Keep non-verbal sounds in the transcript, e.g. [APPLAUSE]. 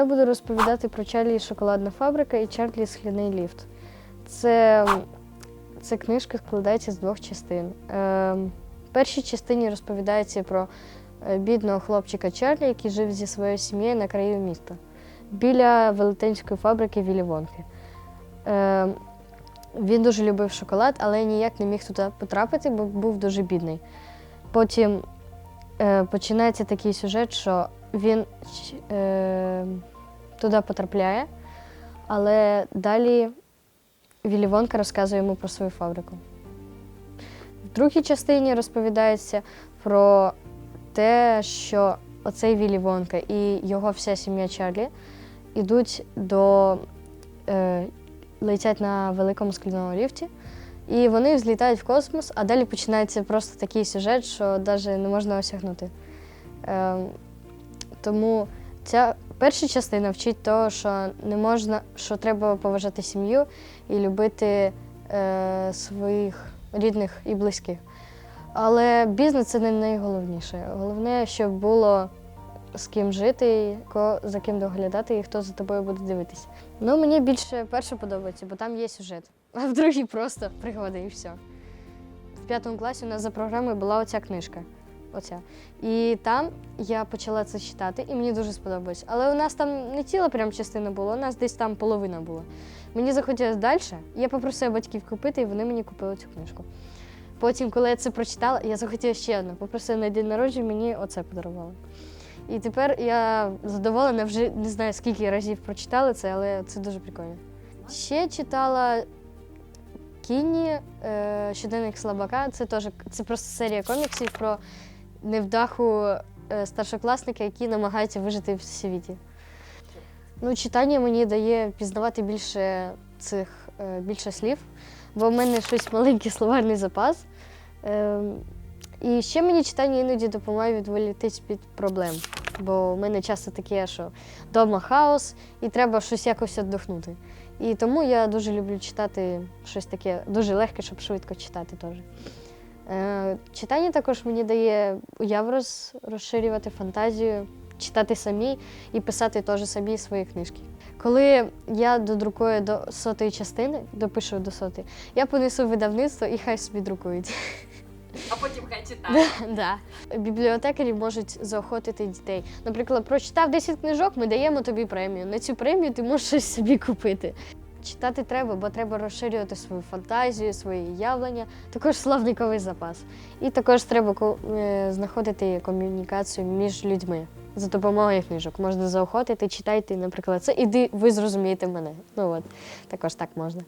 Я буду розповідати про Чарлі і шоколадна фабрика і Чарлі скляний ліфт. Це, це книжка складається з двох частин. Е, в першій частині розповідається про е, бідного хлопчика Чарлі, який жив зі своєю сім'єю на краю міста біля велетенської фабрики Вілі Вонки. Е, він дуже любив шоколад, але ніяк не міг туди потрапити, бо був дуже бідний. Потім е, починається такий сюжет, що він е, туди потрапляє, але далі Віллі Вонка розказує йому про свою фабрику. В другій частині розповідається про те, що оцей Віллі Вонка і його вся сім'я Чарлі йдуть до е, летять на великому скляному ліфті, і вони злітають в космос, а далі починається просто такий сюжет, що навіть не можна осягнути. Тому ця перша частина вчить того, що не можна, що треба поважати сім'ю і любити е, своїх рідних і близьких. Але бізнес це не найголовніше. Головне, щоб було з ким жити, за ким доглядати і хто за тобою буде дивитися. Ну, мені більше перше подобається, бо там є сюжет, [LAUGHS] а в другій просто пригоди і все. В п'ятому класі у нас за програмою була оця книжка. Оця. І там я почала це читати, і мені дуже сподобалось. Але у нас там не ціла прям частина була, у нас десь там половина була. Мені захотілося далі. Я попросила батьків купити, і вони мені купили цю книжку. Потім, коли я це прочитала, я захотіла ще одну. Попросила на день народження, мені оце подарували. І тепер я задоволена, вже не знаю, скільки разів прочитала це, але це дуже прикольно. Ще читала Кінні, е, щоденник слабака. Це теж це просто серія коміксів про невдаху е, старшокласника, який намагається вижити в світі. Ну, читання мені дає пізнавати більше цих е, більше слів, бо в мене щось маленький словарний запас. Е, і ще мені читання іноді допомагає відволітись від проблем. Бо в мене часто таке, що вдома хаос і треба щось якось віддохнути. І тому я дуже люблю читати щось таке дуже легке, щоб швидко читати теж. Е, читання також мені дає уяву роз, розширювати фантазію, читати самі і писати теж самі свої книжки. Коли я додрукую до сотої частини, допишу до сотої, я понесу видавництво і хай собі друкують. А потім хай читає. Да. Бібліотекарі можуть заохотити дітей. Наприклад, прочитав 10 книжок, ми даємо тобі премію. На цю премію ти можеш щось собі купити. Читати треба, бо треба розширювати свою фантазію, свої уявлення, також словниковий запас. І також треба е, знаходити комунікацію між людьми за допомогою книжок. Можна заохотити, читайте, наприклад, це іди, ви зрозумієте мене. Ну от також так можна.